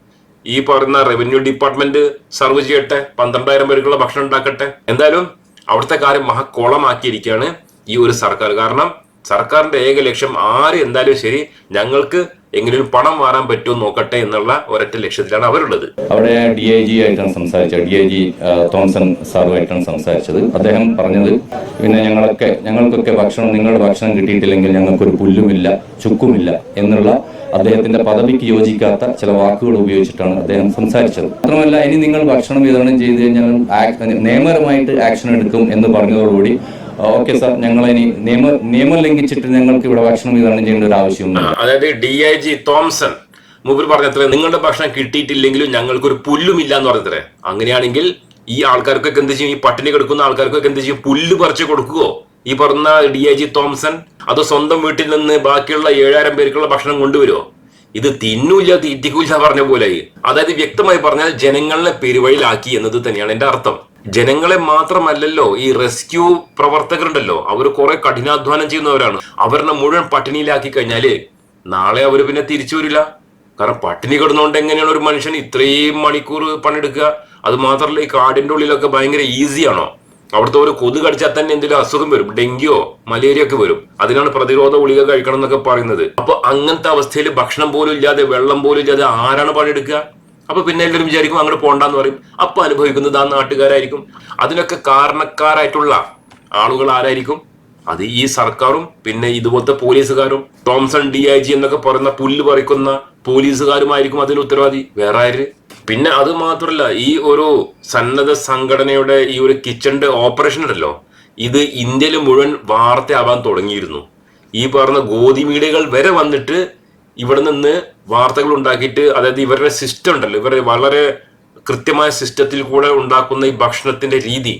Speaker 4: ഈ പറയുന്ന റവന്യൂ ഡിപ്പാർട്ട്മെന്റ് സർവ് ചെയ്യട്ടെ പന്ത്രണ്ടായിരം പേർക്കുള്ള ഭക്ഷണം ഉണ്ടാക്കട്ടെ. എന്തായാലും അവിടുത്തെ കാര്യം മഹാക്കോളമാക്കിയിരിക്കുകയാണ് ഈ ഒരു സർക്കാർ. കാരണം സർക്കാരിന്റെ ഏക ലക്ഷ്യം ആര് എന്തായാലും ശരി ഞങ്ങൾക്ക് എങ്ങനെയും പണം മാറാൻ പറ്റുമോ നോക്കട്ടെ എന്നുള്ള ഒരൊറ്റ ലക്ഷ്യത്തിലാണ് അവരുള്ളത്.
Speaker 10: അവിടെ ഡി ഐ ജി ആയിട്ടാണ് സംസാരിച്ചത്. ഡി ഐ ജി തോമസൺ സാറുമായിട്ടാണ് സംസാരിച്ചത്. അദ്ദേഹം പറഞ്ഞത് പിന്നെ ഞങ്ങളൊക്കെ ഞങ്ങൾക്കൊക്കെ ഭക്ഷണം നിങ്ങളുടെ ഭക്ഷണം കിട്ടിയിട്ടില്ലെങ്കിൽ ഞങ്ങൾക്കൊരു പുല്ലുമില്ല ചുക്കുമില്ല എന്നുള്ള അദ്ദേഹത്തിന്റെ പദവിക്ക് യോജിക്കാത്ത ചില വാക്കുകൾ ഉപയോഗിച്ചിട്ടാണ് അദ്ദേഹം സംസാരിച്ചത്. മാത്രമല്ല ഇനി നിങ്ങൾ ഭക്ഷണം വിതരണം ചെയ്ത് കഴിഞ്ഞാൽ നിയമപരമായിട്ട് ആക്ഷൻ എടുക്കും എന്ന് പറഞ്ഞതോടുകൂടി ഓക്കെ സാർ. ഞങ്ങൾ ഇനി നിയമ ലംഘിച്ചിട്ട് ഞങ്ങൾക്ക് ഇവിടെ ഭക്ഷണം വിതരണം ചെയ്യേണ്ട ഒരു ആവശ്യമുണ്ട്
Speaker 4: അതായത് ഡി ഐ ജി തോംസൺ മൂപ്പർ പറഞ്ഞത്രേ നിങ്ങളുടെ ഭക്ഷണം കിട്ടിയിട്ടില്ലെങ്കിലും ഞങ്ങൾക്ക് ഞങ്ങൾക്കൊരു പുല്ലുമില്ല എന്ന് പറഞ്ഞത്രേ. അങ്ങനെയാണെങ്കിൽ ഈ ആൾക്കാർക്കൊക്കെ എന്ത് ചെയ്യും? ഈ പട്ടിണി കിടക്കുന്ന ആൾക്കാർക്കൊക്കെ എന്ത് ചെയ്യും? പുല്ല് പറിച്ചു കൊടുക്കുവോ? ഈ പറഞ്ഞ ഡി ഐ ജി തോംസൺ അതോ സ്വന്തം വീട്ടിൽ നിന്ന് ബാക്കിയുള്ള ഏഴായിരം പേർക്കുള്ള ഭക്ഷണം കൊണ്ടുവരുമോ ഇത് തിന്നൂല്ല തീറ്റിക്കൂല്ല പറഞ്ഞ പോലെ. അതായത് വ്യക്തമായി പറഞ്ഞാൽ ജനങ്ങളെ പെരുവഴിയിലാക്കി എന്നത് തന്നെയാണ് എന്റെ അർത്ഥം. ജനങ്ങളെ മാത്രമല്ലല്ലോ ഈ റെസ്ക്യൂ പ്രവർത്തകരുണ്ടല്ലോ. അവർ കുറെ കഠിനാധ്വാനം ചെയ്യുന്നവരാണ്. അവരുടെ മുഴുവൻ പട്ടിണിയിലാക്കി കഴിഞ്ഞാൽ നാളെ അവർ പിന്നെ തിരിച്ചു വരില്ല. കാരണം പട്ടിണി കിടന്നുകൊണ്ട് എങ്ങനെയാണ് ഒരു മനുഷ്യൻ ഇത്രയും മണിക്കൂർ പണിയെടുക്കുക? അത് മാത്രമല്ല ഈ കാടിന്റെ ഉള്ളിലൊക്കെ ഭയങ്കര ഈസിയാണോ അവിടുത്തെ ഒരു കൊതു കടിച്ചാൽ തന്നെ എന്തെങ്കിലും അസുഖം വരും. ഡെങ്കിയോ മലേറിയ ഒക്കെ വരും. അതിനാണ് പ്രതിരോധ ഗുളിക കഴിക്കണം എന്നൊക്കെ പറയുന്നത്. അപ്പൊ അങ്ങനത്തെ അവസ്ഥയിൽ ഭക്ഷണം പോലും ഇല്ലാതെ വെള്ളം പോലും ഇല്ലാതെ ആരാണ് പണിയെടുക്കുക? അപ്പൊ പിന്നെ എല്ലാവരും വിചാരിക്കും അങ്ങോട്ട് പോണ്ടെന്ന് പറയും. അപ്പൊ അനുഭവിക്കുന്നത് ആ നാട്ടുകാരായിരിക്കും. അതിനൊക്കെ കാരണക്കാരായിട്ടുള്ള ആളുകൾ ആരായിരിക്കും? അത് ഈ സർക്കാരും പിന്നെ ഇതുപോലത്തെ പോലീസുകാരും തോംസൺ ഡി ഐ ജി എന്നൊക്കെ പറയുന്ന പുല്ല് പറിക്കുന്ന പോലീസുകാരുമായിരിക്കും അതിന് ഉത്തരവാദി. വേറെ ആര്? പിന്നെ അത് മാത്രമല്ല ഈ ഒരു സന്നദ്ധ സംഘടനയുടെ ഈ ഒരു കിച്ചന്റെ ഓപ്പറേഷൻ ഉണ്ടല്ലോ ഇത് ഇന്ത്യയിൽ മുഴുവൻ വാർത്തയാവാൻ തുടങ്ങിയിരുന്നു. ഈ പറഞ്ഞ ഗോതി മീഡിയകൾ വരെ വന്നിട്ട് ഇവിടെ നിന്ന് വാർത്തകൾ ഉണ്ടാക്കിയിട്ട് അതായത് ഇവരുടെ സിസ്റ്റം ഉണ്ടല്ലോ. ഇവരുടെ വളരെ കൃത്യമായ സിസ്റ്റത്തിൽ കൂടെ ഉണ്ടാക്കുന്ന ഈ ഭക്ഷണത്തിന്റെ രീതി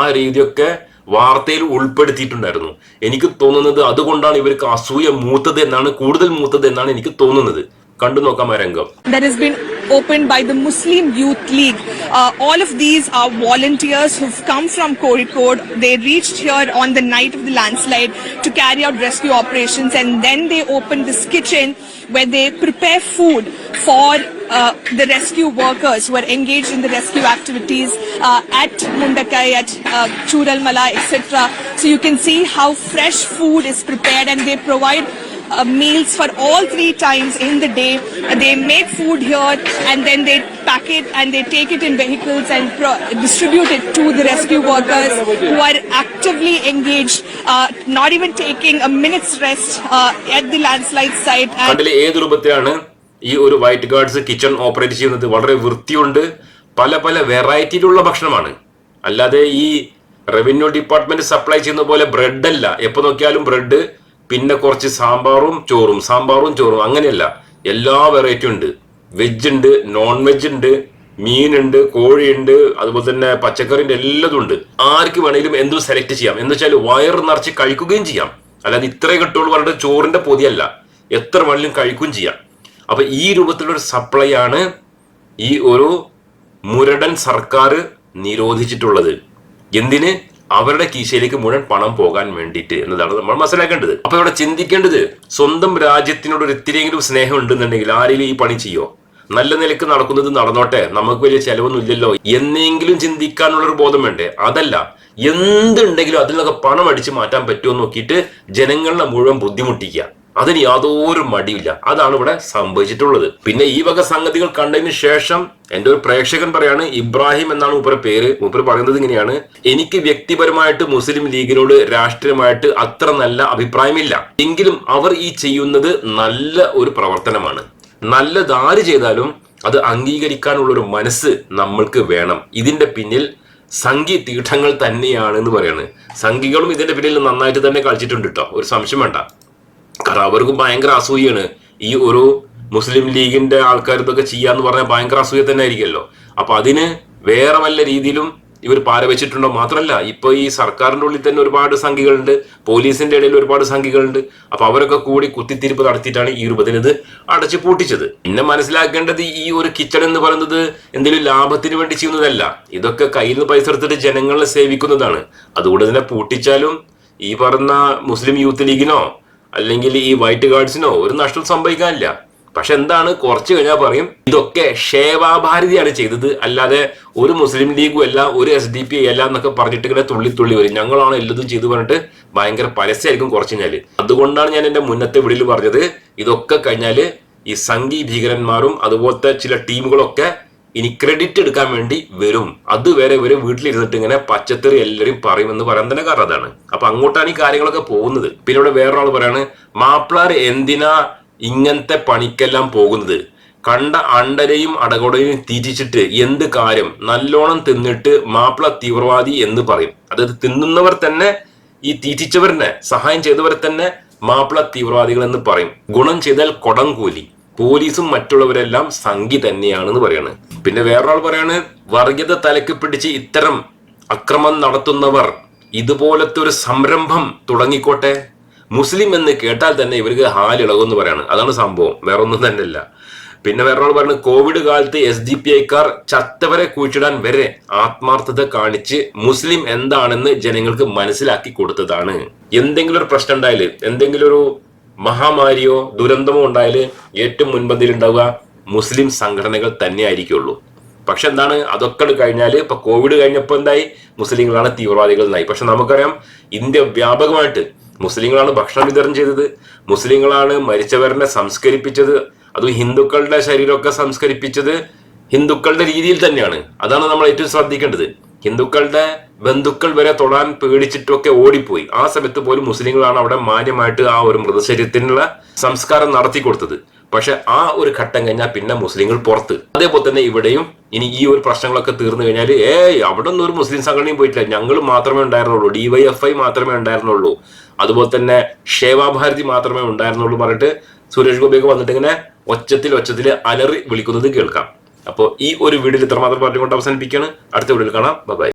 Speaker 4: ആ രീതിയൊക്കെ വാർത്തയിൽ ഉൾപ്പെടുത്തിയിട്ടുണ്ടായിരുന്നു. എനിക്ക് തോന്നുന്നത് അതുകൊണ്ടാണ് ഇവർക്ക് അസൂയ മൂത്തത് എന്നാണ് കൂടുതൽ മൂത്തത് എന്നാണ് എനിക്ക് തോന്നുന്നത്. കണ്ടു നോക്കാം ആ രംഗം
Speaker 11: that has been opened by the Muslim Youth League. Uh, all of these are volunteers who've come from Kozhikode. They reached here on the night of the landslide to carry out rescue operations and then they opened this kitchen where they prepare food for uh, the rescue workers who are engaged in the rescue activities uh, at Mundakai, at uh, Churalmala, etc. So you can see how fresh food is prepared and they provide uh, meals for all three times in the day. Uh, they make food here and then they pack it and they take it in vehicles and pro- distribute it to the rescue workers who are actively engaged, uh, not even taking a minute's rest uh, at the landslide site. And
Speaker 4: ഈ ഒരു വൈറ്റ് ഗാർഡ്സ് കിച്ചൺ ഓപ്പറേറ്റ് ചെയ്യുന്നത് വളരെ വൃത്തിയുണ്ട് പല പല വെറൈറ്റിയിലുള്ള ഭക്ഷണമാണ് അല്ലാതെ ഈ റവന്യൂ ഡിപ്പാർട്ട്മെന്റ് സപ്ലൈ ചെയ്യുന്ന പോലെ ബ്രെഡ് അല്ല എപ്പോ നോക്കിയാലും ബ്രെഡ് പിന്നെ കുറച്ച് സാമ്പാറും ചോറും സാമ്പാറും ചോറും അങ്ങനെയല്ല. എല്ലാ വെറൈറ്റി ഉണ്ട്. വെജ് ഉണ്ട് നോൺ വെജ് ഉണ്ട് മീനുണ്ട് കോഴിയുണ്ട് അതുപോലെ തന്നെ പച്ചക്കറിന്റെ എല്ലാം ഉണ്ട്. ആർക്ക് വേണമെങ്കിലും എന്തും സെലക്ട് ചെയ്യാം. എന്ന് വെച്ചാൽ വയർ നിറച്ച് കഴിക്കുകയും ചെയ്യാം. അല്ലാതെ ഇത്രേ കിട്ടുള്ളൂ പറഞ്ഞിട്ട് ചോറിന്റെ പൊതിയല്ല. എത്ര വേണമെങ്കിലും കഴിക്കുകയും ചെയ്യാം. അപ്പൊ ഈ രൂപത്തിലുള്ള ഒരു സപ്ലൈ ആണ് ഈ ഒരു മുരടൻ സർക്കാർ നിരോധിച്ചിട്ടുള്ളത്. എന്തിന്? അവരുടെ കീശയിലേക്ക് മുഴുവൻ പണം പോകാൻ വേണ്ടിയിട്ട് എന്നതാണ് നമ്മൾ മനസ്സിലാക്കേണ്ടത്. അപ്പൊ ഇവിടെ ചിന്തിക്കേണ്ടത് സ്വന്തം രാജ്യത്തിനോട് ഒരു ഇത്തിരിയെങ്കിലും സ്നേഹം ഉണ്ടെന്നുണ്ടെങ്കിൽ ആരെങ്കിലും ഈ പണി ചെയ്യോ? നല്ല നിലയ്ക്ക് നടക്കുന്നത് നടന്നോട്ടെ? നമുക്ക് വലിയ ചെലവൊന്നും ഇല്ലല്ലോ. എന്നെങ്കിലും ചിന്തിക്കാനുള്ള ഒരു ബോധം വേണ്ടേ? അതല്ല എന്തുണ്ടെങ്കിലും അതിൽ നിന്നൊക്കെ പണം അടിച്ചു മാറ്റാൻ പറ്റുമോ നോക്കിയിട്ട് ജനങ്ങളെ മുഴുവൻ ബുദ്ധിമുട്ടിക്കുക. അതിന് യാതൊരു മടിയില്ല അതാണ് ഇവിടെ സംഭവിച്ചിട്ടുള്ളത്. പിന്നെ ഈ വക സംഗതികൾ കണ്ടതിന് ശേഷം എന്റെ ഒരു പ്രേക്ഷകൻ പറയാണ് ഇബ്രാഹിം എന്നാണ് മൂപ്പര പേര്. മൂപ്പര് പറയുന്നത് ഇങ്ങനെയാണ് എനിക്ക് വ്യക്തിപരമായിട്ട് മുസ്ലിം ലീഗിനോട് രാഷ്ട്രീയമായിട്ട് അത്ര നല്ല അഭിപ്രായമില്ല. എങ്കിലും അവർ ഈ ചെയ്യുന്നത് നല്ല ഒരു പ്രവർത്തനമാണ്. നല്ലത് ആര് ചെയ്താലും അത് അംഗീകരിക്കാനുള്ള ഒരു മനസ്സ് നമ്മൾക്ക് വേണം. ഇതിന്റെ പിന്നിൽ സംഘി തീഠങ്ങൾ തന്നെയാണ് എന്ന് പറയാണ്. സംഘികളും ഇതിന്റെ പിന്നിൽ നന്നായിട്ട് തന്നെ കളിച്ചിട്ടുണ്ട് കേട്ടോ ഒരു സംശയം വേണ്ട. കാരണം അവർക്കും ഭയങ്കര അസൂയാണ് ഈ ഒരു മുസ്ലിം ലീഗിന്റെ ആൾക്കാർ ഇതൊക്കെ ചെയ്യാന്ന് പറഞ്ഞാൽ ഭയങ്കര അസൂയ തന്നെ ആയിരിക്കുമല്ലോ അപ്പൊ അതിന് വേറെ വല്ല രീതിയിലും ഇവർ പാരവെച്ചിട്ടുണ്ടോ മാത്രമല്ല ഇപ്പൊ ഈ സർക്കാരിന്റെ ഉള്ളിൽ തന്നെ ഒരുപാട് സംഘികളുണ്ട് പോലീസിന്റെ ഇടയിൽ ഒരുപാട് സംഘികളുണ്ട്. അപ്പൊ അവരൊക്കെ കൂടി കുത്തിത്തിരിപ്പ് നടത്തിയിട്ടാണ് ഈ രൂപത്തിന് ഇത് അടച്ചു പൂട്ടിച്ചത്. പിന്നെ മനസ്സിലാക്കേണ്ടത് ഈ ഒരു കിച്ചൺ എന്ന് പറയുന്നത് എന്തെങ്കിലും ലാഭത്തിന് വേണ്ടി ചെയ്യുന്നതല്ല. ഇതൊക്കെ കയ്യിൽ നിന്ന് പൈസ എടുത്തിട്ട് ജനങ്ങളെ സേവിക്കുന്നതാണ്. അതുകൊണ്ട് തന്നെ പൂട്ടിച്ചാലും ഈ പറഞ്ഞ മുസ്ലിം യൂത്ത് ലീഗിനോ അല്ലെങ്കിൽ ഈ വൈറ്റ് ഗാർഡ്സിനോ ഒരു നഷ്ടം സംഭവിക്കാനില്ല. പക്ഷെ എന്താണ്? കുറച്ച് കഴിഞ്ഞാൽ പറയും ഇതൊക്കെ ഷേവാഭാരതിയാണ് ചെയ്തത്. അല്ലാതെ ഒരു മുസ്ലിം ലീഗും അല്ല ഒരു എസ് ഡി പി അല്ല എന്നൊക്കെ പറഞ്ഞിട്ട് ഇങ്ങനെ തുള്ളി തുള്ളി വരും. ഞങ്ങളാണ് എല്ലതും ചെയ്തു പറഞ്ഞിട്ട് ഭയങ്കര പരസ്യമായിരിക്കും കുറച്ച് കഴിഞ്ഞാൽ അതുകൊണ്ടാണ് ഞാൻ എന്റെ മുന്നത്തെ വീടിൽ പറഞ്ഞത് ഇതൊക്കെ കഴിഞ്ഞാൽ ഈ സംഘീ ഭീകരന്മാരും അതുപോലത്തെ ചില ടീമുകളൊക്കെ ഇനി ക്രെഡിറ്റ് എടുക്കാൻ വേണ്ടി വരും. അതുവരെ ഇവർ വീട്ടിലിരുന്നിട്ട് ഇങ്ങനെ പച്ചത്തെറി എല്ലാവരും പറയുമെന്ന് പറയാൻ തന്നെ കാരണം അതാണ്. അപ്പൊ അങ്ങോട്ടാണ് ഈ കാര്യങ്ങളൊക്കെ പോകുന്നത്. പിന്നെ ഇവിടെ വേറൊരാൾ പറയാണ് മാപ്പിളാർ എന്തിനാ ഇങ്ങനത്തെ പണിക്കെല്ലാം പോകുന്നത്? കണ്ട അണ്ടരെയും അടകോടയും തിരിച്ചിട്ട് എന്ത് കാര്യം? നല്ലോണം തിന്നിട്ട് മാപ്പിള തീവ്രവാദി എന്ന് പറയും. അതായത് തിന്നുന്നവർ തന്നെ ഈ തീറ്റിച്ചവരെ സഹായം ചെയ്തവരെ തന്നെ മാപ്പിള തീവ്രവാദികൾ എന്ന് പറയും. ഗുണം ചെയ്താൽ കൊടം കൂലി. പോലീസും മറ്റുള്ളവരെല്ലാം സംഘി തന്നെയാണെന്ന് പറയാണ്. പിന്നെ വേറൊരാൾ പറയാണ് വർഗീയത തലക്ക് പിടിച്ച് ഇത്തരം അക്രമം നടത്തുന്നവർ ഇതുപോലത്തെ ഒരു സംരംഭം തുടങ്ങിക്കോട്ടെ. മുസ്ലിം എന്ന് കേട്ടാൽ തന്നെ ഇവർക്ക് ഹാലിളകും എന്ന് പറയാണ്. അതാണ് സംഭവം. വേറൊന്നും തന്നെ തന്നെയല്ല. പിന്നെ വേറൊരാൾ പറഞ്ഞു കോവിഡ് കാലത്ത് എസ് ഡി പി ഐക്കാർ ചത്തവരെ കുഴിച്ചിടാൻ വരെ ആത്മാർത്ഥത കാണിച്ച് മുസ്ലിം എന്താണെന്ന് ജനങ്ങൾക്ക് മനസ്സിലാക്കി കൊടുത്തതാണ്. എന്തെങ്കിലും ഒരു പ്രശ്നം ഉണ്ടായാൽ എന്തെങ്കിലും ഒരു മഹാമാരിയോ ദുരന്തമോ ഉണ്ടായാൽ ഏറ്റവും മുൻപന്തിയിൽ ഉണ്ടാവുക മുസ്ലിം സംഘടനകൾ തന്നെ ആയിരിക്കുള്ളൂ പക്ഷെ എന്താണ്? അതൊക്കെ കഴിഞ്ഞാൽ ഇപ്പൊ കോവിഡ് കഴിഞ്ഞപ്പോൾ എന്തായി? മുസ്ലിങ്ങളാണ് തീവ്രവാദികൾ എന്നായി പക്ഷെ നമുക്കറിയാം ഇന്ത്യ വ്യാപകമായിട്ട് മുസ്ലിങ്ങളാണ് ഭക്ഷണം വിതരണം ചെയ്തത്. മുസ്ലിങ്ങളാണ് മരിച്ചവരനെ സംസ്കരിപ്പിച്ചത്. അതും ഹിന്ദുക്കളുടെ ശരീരമൊക്കെ സംസ്കരിപ്പിച്ചത് ഹിന്ദുക്കളുടെ രീതിയിൽ തന്നെയാണ്. അതാണ് നമ്മൾ ഏറ്റവും ശ്രദ്ധിക്കേണ്ടത്. ഹിന്ദുക്കളുടെ ബന്ധുക്കൾ വരെ തൊടാൻ പേടിച്ചിട്ടൊക്കെ ഓടിപ്പോയി. ആ സമയത്ത് പോലും മുസ്ലിങ്ങളാണ് അവിടെ മാന്യമായിട്ട് ആ ഒരു മൃതശരീരത്തിനുള്ള സംസ്കാരം നടത്തി കൊടുത്തത് പക്ഷെ ആ ഒരു ഘട്ടം കഴിഞ്ഞാൽ പിന്നെ മുസ്ലിങ്ങൾ പുറത്ത്. അതേപോലെ തന്നെ ഇവിടെയും ഇനി ഈ ഒരു പ്രശ്നങ്ങളൊക്കെ തീർന്നു കഴിഞ്ഞാൽ ഏയ് അവിടെ ഒന്നും ഒരു മുസ്ലിം സംഘടനയും പോയിട്ടില്ല. ഞങ്ങൾ മാത്രമേ ഉണ്ടായിരുന്നുള്ളൂ. ഡിവൈഎഫ്ഐ മാത്രമേ ഉണ്ടായിരുന്നുള്ളൂ. അതുപോലെ തന്നെ ഷേവാഭാരതി മാത്രമേ ഉണ്ടായിരുന്നുള്ളൂ പറഞ്ഞിട്ട് സുരേഷ് ഗോപിയൊക്കെ വന്നിട്ട് ഇങ്ങനെ ഒച്ചത്തിൽ ഒച്ചത്തിൽ അലറി വിളിക്കുന്നത് കേൾക്കാം. അപ്പോൾ ഈ ഒരു വീഡിയോയിൽ ഇത്രമാത്രം പറഞ്ഞുകൊണ്ട് അവസാനിപ്പിക്കുകയാണ്. അടുത്ത വീഡിയോയിൽ കാണാം. ബൈ